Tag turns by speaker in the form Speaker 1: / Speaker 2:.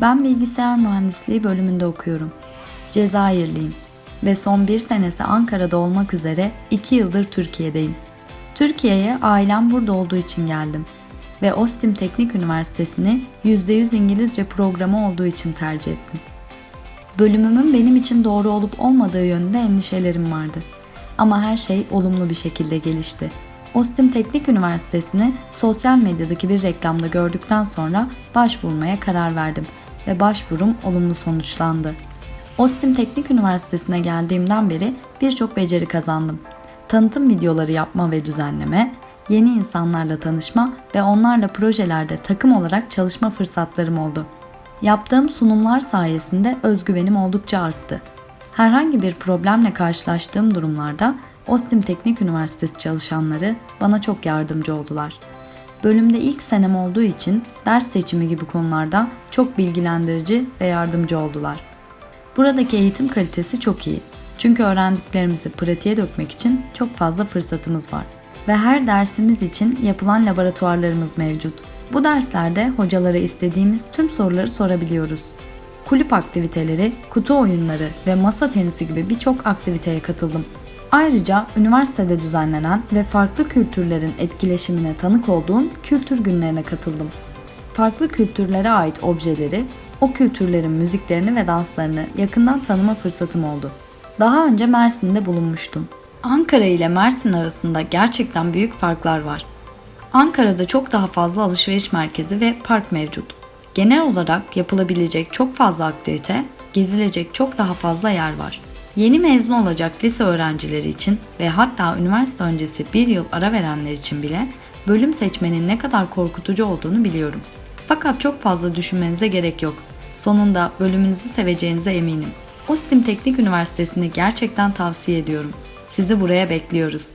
Speaker 1: Ben bilgisayar mühendisliği bölümünde okuyorum. Cezayirliyim ve son bir senesi Ankara'da olmak üzere iki yıldır Türkiye'deyim. Türkiye'ye ailem burada olduğu için geldim ve Ostim Teknik Üniversitesi'ni %100 İngilizce programı olduğu için tercih ettim. Bölümümün benim için doğru olup olmadığı yönünde endişelerim vardı. Ama her şey olumlu bir şekilde gelişti. Ostim Teknik Üniversitesi'ni sosyal medyadaki bir reklamda gördükten sonra başvurmaya karar verdim ve başvurum olumlu sonuçlandı. Ostim Teknik Üniversitesi'ne geldiğimden beri birçok beceri kazandım. Tanıtım videoları yapma ve düzenleme, yeni insanlarla tanışma ve onlarla projelerde takım olarak çalışma fırsatlarım oldu. Yaptığım sunumlar sayesinde özgüvenim oldukça arttı. Herhangi bir problemle karşılaştığım durumlarda Ostim Teknik Üniversitesi çalışanları bana çok yardımcı oldular. Bölümde ilk senem olduğu için ders seçimi gibi konularda çok bilgilendirici ve yardımcı oldular. Buradaki eğitim kalitesi çok iyi. Çünkü öğrendiklerimizi pratiğe dökmek için çok fazla fırsatımız var. Ve her dersimiz için yapılan laboratuvarlarımız mevcut. Bu derslerde hocalara istediğimiz tüm soruları sorabiliyoruz. Kulüp aktiviteleri, kutu oyunları ve masa tenisi gibi birçok aktiviteye katıldım. Ayrıca üniversitede düzenlenen ve farklı kültürlerin etkileşimine tanık olduğum kültür günlerine katıldım. Farklı kültürlere ait objeleri, o kültürlerin müziklerini ve danslarını yakından tanıma fırsatım oldu. Daha önce Mersin'de bulunmuştum. Ankara ile Mersin arasında gerçekten büyük farklar var. Ankara'da çok daha fazla alışveriş merkezi ve park mevcut. Genel olarak yapılabilecek çok fazla aktivite, gezilecek çok daha fazla yer var. Yeni mezun olacak lise öğrencileri için ve hatta üniversite öncesi bir yıl ara verenler için bile bölüm seçmenin ne kadar korkutucu olduğunu biliyorum. Fakat çok fazla düşünmenize gerek yok. Sonunda bölümünüzü seveceğinize eminim. Ostim Teknik Üniversitesi'ni gerçekten tavsiye ediyorum. Sizi buraya bekliyoruz.